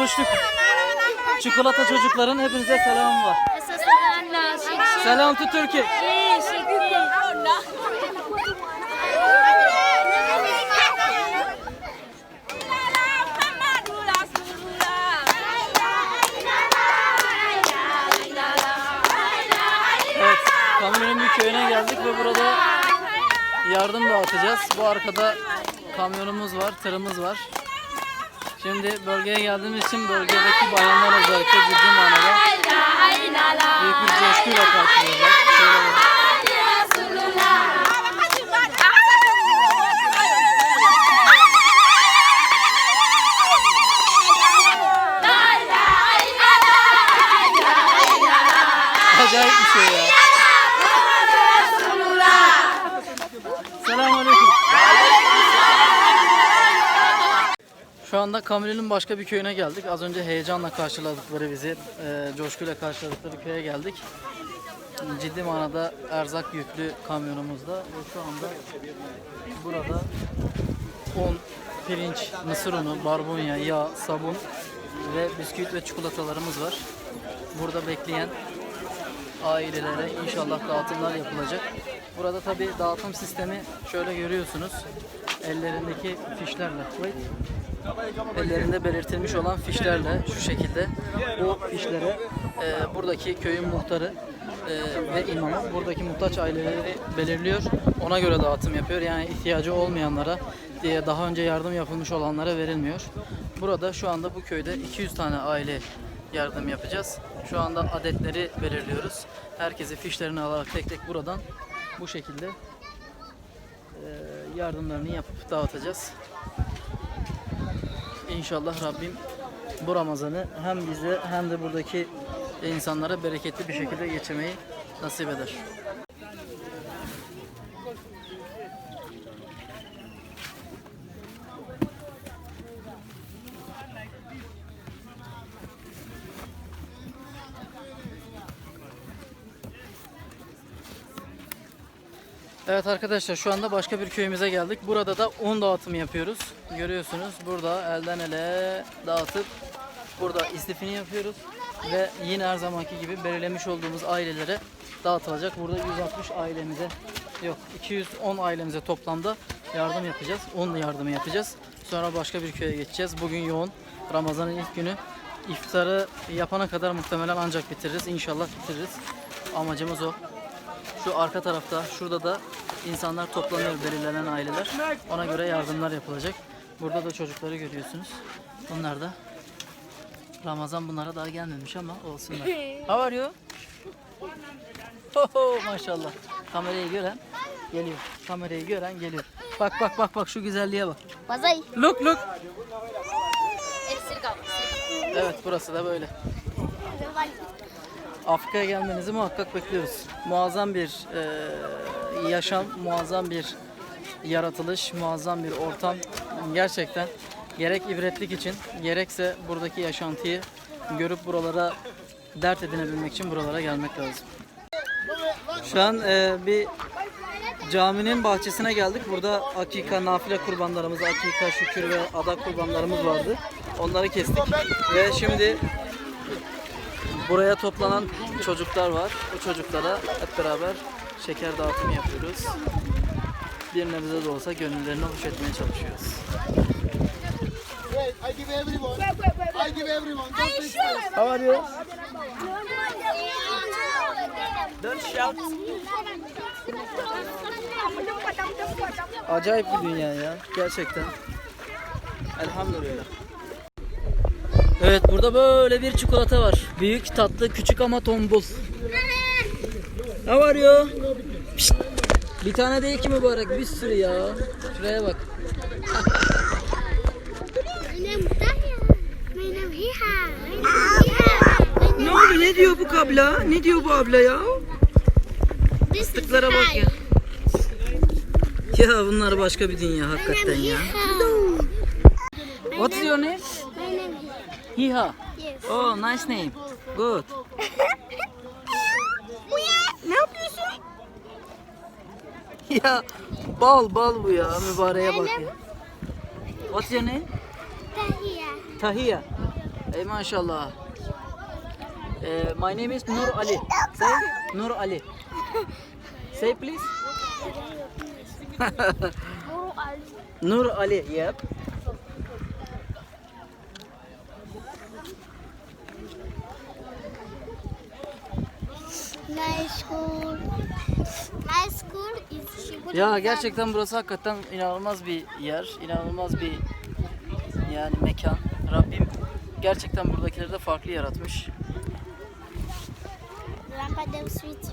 buluştuk. Çikolata çocukların hepinize selamım var. Selam. To Türkiye. Evet, kamyonun bir köyüne geldik ve burada yardım dağıtacağız. Bu arkada kamyonumuz var, tırımız var. Şimdi bölgeye geldiğimiz için bölgedeki bayanlar özellikle ciddi manada büyük bir coşkuyla karşılıyorlar. Acayip bir şey ya. Şu anda Kamil'in başka bir köyüne geldik. Az önce heyecanla karşıladıkları bizi, e, coşkuyla karşıladıkları köye geldik. Ciddi manada erzak yüklü kamyonumuzda ve şu anda burada un, pirinç, mısır unu, barbunya, yağ, sabun ve bisküvit ve çikolatalarımız var. Burada bekleyen ailelere inşallah dağıtımlar yapılacak. Burada tabi dağıtım sistemi şöyle görüyorsunuz. Ellerindeki fişlerle. Wait. Ellerinde belirtilmiş olan fişlerle şu şekilde bu fişlere e, buradaki köyün muhtarı e, ve imamı buradaki muhtaç aileleri belirliyor. Ona göre dağıtım yapıyor. Yani ihtiyacı olmayanlara diye daha önce yardım yapılmış olanlara verilmiyor. Burada şu anda bu köyde 200 tane aile yardım yapacağız. Şu anda adetleri belirliyoruz. Herkesi fişlerini alarak tek tek buradan bu şekilde e, yardımlarını yapıp dağıtacağız. İnşallah Rabbim bu Ramazan'ı hem bize hem de buradaki insanlara bereketli bir şekilde geçirmeyi nasip eder. Evet arkadaşlar şu anda başka bir köyümüze geldik. Burada da un dağıtımı yapıyoruz. Görüyorsunuz burada elden ele dağıtıp burada istifini yapıyoruz. Ve yine her zamanki gibi belirlemiş olduğumuz ailelere dağıtılacak. Burada 160 ailemize yok 210 ailemize toplamda yardım yapacağız. Un yardımı yapacağız. Sonra başka bir köye geçeceğiz. Bugün yoğun. Ramazan'ın ilk günü. İftarı yapana kadar muhtemelen ancak bitiririz. İnşallah bitiririz. Amacımız o. Şu arka tarafta, şurada da insanlar toplanıyor belirlenen aileler. Ona göre yardımlar yapılacak. Burada da çocukları görüyorsunuz. Bunlar da Ramazan bunlara daha gelmemiş ama olsunlar. How are you? Ho ho maşallah. Kamerayı gören geliyor. Kamerayı gören geliyor. Bak bak bak bak şu güzelliğe bak. Bazay. Look look. Evet burası da böyle. Afrika'ya gelmenizi muhakkak bekliyoruz. Muazzam bir e, yaşam, muazzam bir yaratılış, muazzam bir ortam. Gerçekten gerek ibretlik için, gerekse buradaki yaşantıyı görüp buralara dert edinebilmek için buralara gelmek lazım. Şu an e, bir caminin bahçesine geldik. Burada akika, nafile kurbanlarımız, akika, şükür ve adak kurbanlarımız vardı. Onları kestik ve şimdi Buraya toplanan çocuklar var. Bu çocuklara hep beraber şeker dağıtımı yapıyoruz. Bir nebze de olsa gönüllerini hoş etmeye çalışıyoruz. How are you? Don't shout. Acayip bir dünya ya. Gerçekten. Elhamdülillah. Evet burada böyle bir çikolata var. Büyük, tatlı, küçük ama tombul. How are you? Pişt. Bir tane değil ki mübarek bir sürü ya. Şuraya bak. Ne oldu? Ne diyor bu kabla? Ne diyor bu abla ya? Fıstıklara bak ya. Ya bunlar başka bir dünya hakikaten ya. What's your name? Hiha. Yes. Oh, nice name. Good. Ne yapıyorsun? Ya bal bal bu ya mübareğe bak ya. What's your name? Daya. Tahiya. Ey maşallah. Eh, my name is Nur Ali. Say Nur Ali. Say please. Nur Ali. Yep. My school. My school is Shiburi. Ya gerçekten burası hakikaten inanılmaz bir yer, inanılmaz bir yani mekan. Rabbim gerçekten buradakileri de farklı yaratmış. Lampada sweet.